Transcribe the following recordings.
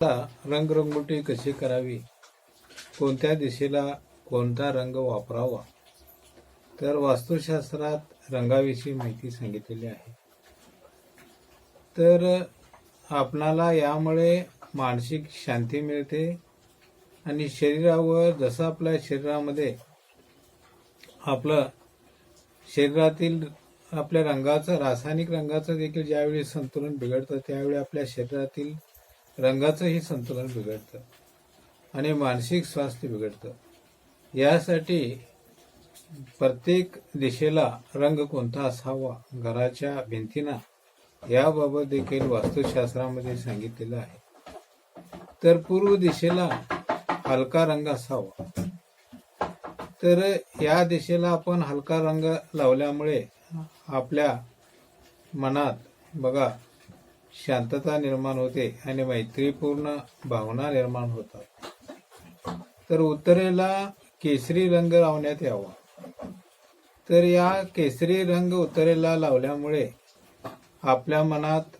आता रंगरंगोटी कशी करावी? कोणत्या दिशेला कोणता रंग वापरावा? तर वास्तुशास्त्रात रंगाविषयी माहिती सांगितलेली आहे. तर आपणाला यामुळे मानसिक शांती मिळते आणि शरीरावर जसं आपल्या शरीरामध्ये आपलं शरीरातील आपल्या रंगाचं रासायनिक रंगाचं देखील ज्यावेळी संतुलन बिघडतं त्यावेळी आपल्या शरीरातील रंगाचंही संतुलन बिघडतं आणि मानसिक स्वास्थ्य बिघडतं. यासाठी प्रत्येक दिशेला रंग कोणता असावा घराच्या भिंतींना याबाबत देखील वास्तुशास्त्रामध्ये सांगितलेलं आहे. तर पूर्व दिशेला हलका रंग असावा. तर या दिशेला आपण हलका रंग लावल्यामुळे आपल्या मनात बघा शांतता निर्माण होते आणि मैत्रीपूर्ण भावना निर्माण होतात. तर उत्तरेला केसरी रंग लावण्यात यावा. तर या केसरी रंग उत्तरेला लावल्यामुळे आपल्या मनात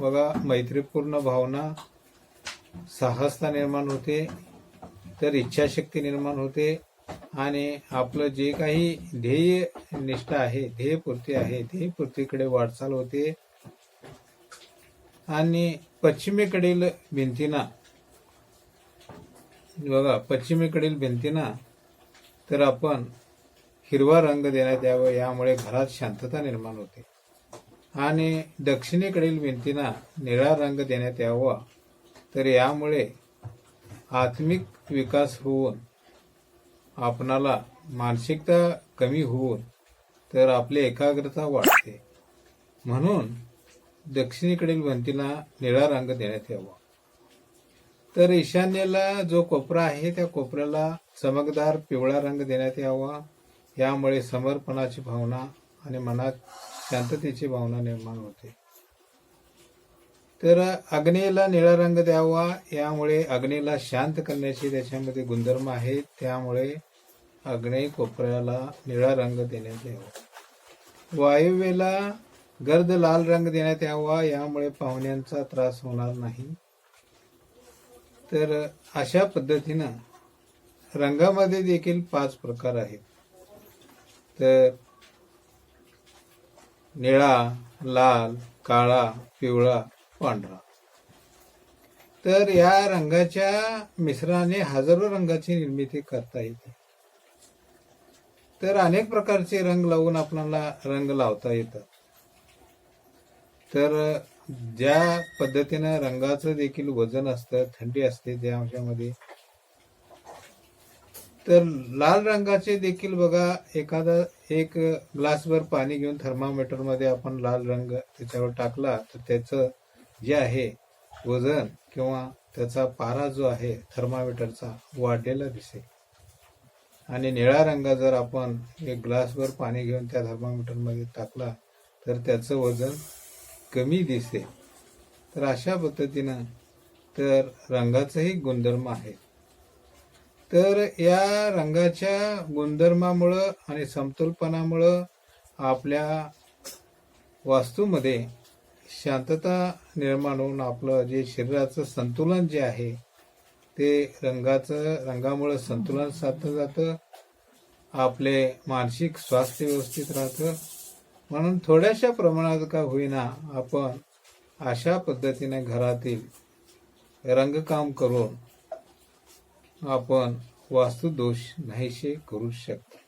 बघा मैत्रीपूर्ण भावना साहसता निर्माण होते तर इच्छाशक्ती निर्माण होते आणि आपलं जे काही ध्येय निष्ठा आहे ध्येयपूर्ती आहे ध्येयपूर्तीकडे वाटचाल होते. आणि पश्चिमेकडील भिंतींना बघा पश्चिमेकडील भिंतींना तर आपण हिरवा रंग देण्यात यावं यामुळे घरात शांतता निर्माण होते. आणि दक्षिणेकडील भिंतींना निळा रंग देण्यात यावा तर यामुळे आत्मिक विकास होऊन आपणाला मानसिकता कमी होऊन तर आपली एकाग्रता वाढते. म्हणून दक्षिणेकडील भिंतीला निळा रंग देण्यात यावा. तर ईशान्येला जो कोपरा आहे त्या कोपऱ्याला चमकदार पिवळा रंग देण्यात यावा. यामुळे समर्पणाची भावना आणि मनात शांततेची भावना निर्माण होते. तर अग्नेला निळा रंग द्यावा. यामुळे अग्नेला शांत करण्याचे त्याच्यामध्ये गुणधर्म आहेत. त्यामुळे अग्ने कोपऱ्याला निळा रंग देण्यात यावा. वायव्येला गर्द लाल रंग देण्यात यावा यामुळे पाहुण्यांचा त्रास होणार नाही. तर अशा पद्धतीनं रंगामध्ये देखील पाच प्रकार आहेत. तर निळा लाल काळा पिवळा पांढरा. तर या रंगाच्या मिश्राने हजारो रंगाची निर्मिती करता येते. तर अनेक प्रकारचे रंग लावून आपल्याला रंग लावता येतात. तर ज्या पद्धतीनं रंगाचं देखील वजन असतं थंडी असते त्यामध्ये तर लाल रंगाचे देखील बघा एखादा एक ग्लासभर पाणी घेऊन थर्मामीटरमध्ये आपण लाल रंग त्याच्यावर टाकला तर त्याचं जे आहे वजन किंवा त्याचा पारा जो आहे थर्मामीटरचा वाढलेला दिसेल. आणि निळा रंग जर आपण एक ग्लासभर पाणी घेऊन त्या थर्मामीटरमध्ये टाकला तर त्याचं वजन कमी दिसेल तर अशा पद्धतीनं तर रंगाचंही गुणधर्म आहे. तर या रंगाच्या गुणधर्मामुळं आणि समतोलपणामुळं आपल्या वास्तूमध्ये शांतता निर्माण होऊन आपलं जे शरीराचं संतुलन जे आहे ते रंगाचं रंगामुळं संतुलन साधलं जातं. आपले मानसिक स्वास्थ्य व्यवस्थित राहतं. म्हणून थोड्याशा प्रमाणात का होईना आपण अशा पद्धतीने घरातील रंगकाम करून आपण वास्तुदोष नाहीसे करू शकतो.